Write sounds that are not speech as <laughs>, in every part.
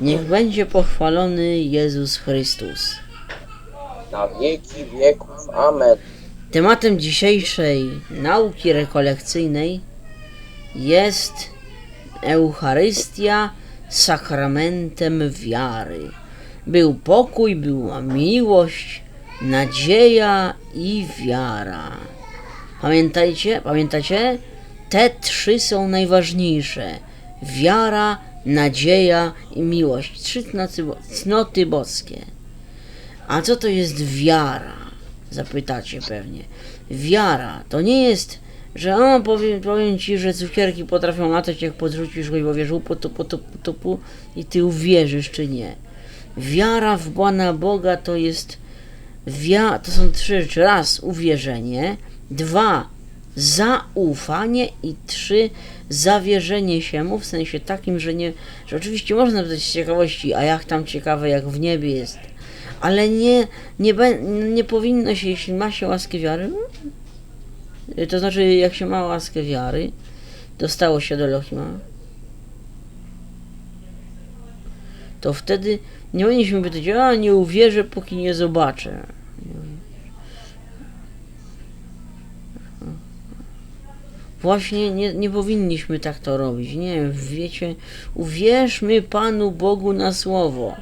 Niech będzie pochwalony Jezus Chrystus. na wieki wieków. Amen. Tematem dzisiejszej nauki rekolekcyjnej jest Eucharystia sakramentem wiary. Był pokój, była miłość, nadzieja i wiara. Pamiętajcie, pamiętacie? Te trzy są najważniejsze. Wiara, nadzieja i miłość. Trzy cnoty, boskie. A co to jest wiara? Zapytacie pewnie. Wiara to nie jest, że o, powiem, powiem ci, że cukierki potrafią latać, jak podrzucisz go i powiesz upu, tupu, tupu, tupu i ty uwierzysz czy nie. Wiara w Pana Boga to jest wia, to są trzy rzeczy. Raz, uwierzenie. Dwa, zaufanie i trzy, zawierzenie się mu, w sensie takim, że nie, że oczywiście można zapytać z ciekawości, a jak tam ciekawe, jak w niebie jest, ale nie, nie, nie powinno się, jeśli ma się łaskę wiary, to znaczy jak się ma łaskę wiary, dostało się do Elohima, to wtedy nie powinniśmy pytać, a nie uwierzę, póki nie zobaczę. Właśnie nie, nie powinniśmy tak to robić. Nie, wiecie, uwierzmy Panu Bogu na słowo.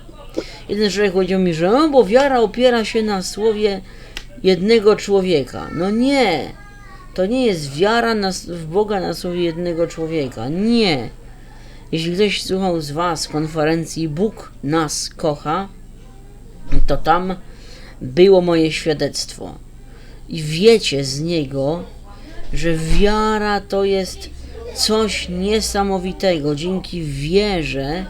Jeden człowiek powiedział mi, że o, bo wiara opiera się na słowie jednego człowieka. No nie, to nie jest wiara na, w Boga na słowie jednego człowieka. Nie. Jeśli ktoś słuchał z Was konferencji Bóg nas kocha, to tam było moje świadectwo. I wiecie z niego, że wiara to jest coś niesamowitego. Dzięki wierze,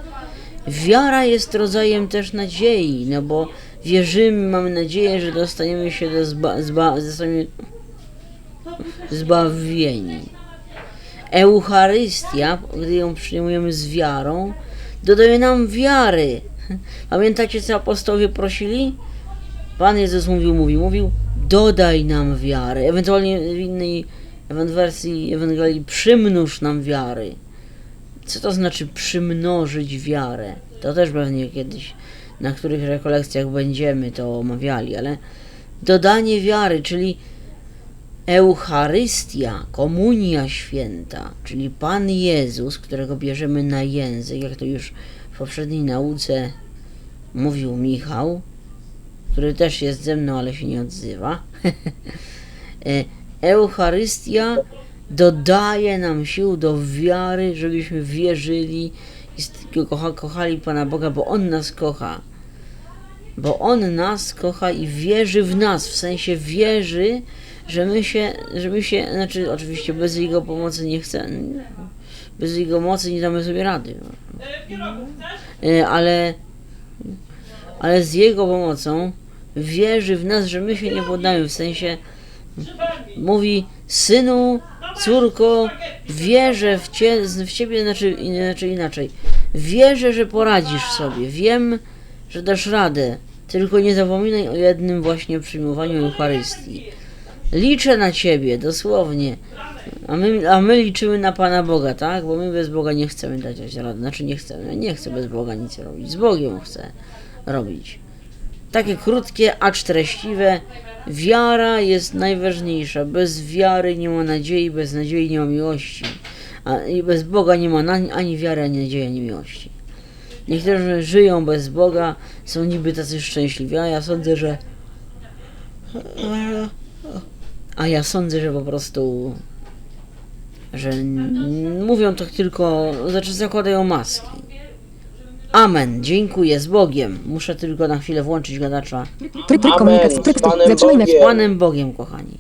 wiara jest rodzajem też nadziei, no bo wierzymy, mamy nadzieję, że dostaniemy się do zba, zba, zostaniemy zbawieni. Eucharystia, gdy ją przyjmujemy z wiarą, dodaje nam wiary. Pamiętacie, co apostołowie prosili? Pan Jezus mówił, mówił, mówił, dodaj nam wiary. Ewentualnie w innej wersji Ewangelii przymnóż nam wiary. Co to znaczy przymnożyć wiarę? To też pewnie kiedyś na których rekolekcjach będziemy to omawiali, ale dodanie wiary, czyli Eucharystia, komunia święta, czyli Pan Jezus, którego bierzemy na język, jak to już w poprzedniej nauce mówił Michał, który też jest ze mną, ale się nie odzywa. <laughs> Eucharystia dodaje nam sił do wiary, żebyśmy wierzyli i kocha, kochali Pana Boga, bo On nas kocha. Bo On nas kocha i wierzy w nas, w sensie wierzy, że my się, że my się, znaczy oczywiście bez Jego pomocy nie chcemy, bez Jego mocy nie damy sobie rady. E, Ale, ale z Jego pomocą wierzy w nas, że my się nie poddamy, w sensie mówi synu, córko, wierzę w, cie, w ciebie, znaczy, znaczy inaczej. Wierzę, że poradzisz sobie. Wiem, że dasz radę. Tylko nie zapominaj o jednym właśnie przyjmowaniu Eucharystii. Liczę na ciebie, dosłownie. A my, a my liczymy na Pana Boga, tak? Bo my bez Boga nie chcemy dać rady. Znaczy nie chcemy. Nie chcę bez Boga nic robić. Z Bogiem chcę robić. Takie krótkie, acz treściwe. Wiara jest najważniejsza. Bez wiary nie ma nadziei, bez nadziei nie ma miłości. A i bez Boga nie ma ani, ani wiary, ani nadziei, ani miłości. Niektórzy żyją bez Boga, są niby tacy szczęśliwi, a ja sądzę, że. A ja sądzę, że po prostu. że mówią to tylko. znaczy zakładają maski. Amen. Dziękuję z Bogiem. Muszę tylko na chwilę włączyć gadacza. Tryb, tryb Amen. komunikacji. Tryb, Z Panem tryb, zatrzymaj mecz. Bogiem. Z Panem Bogiem, kochani.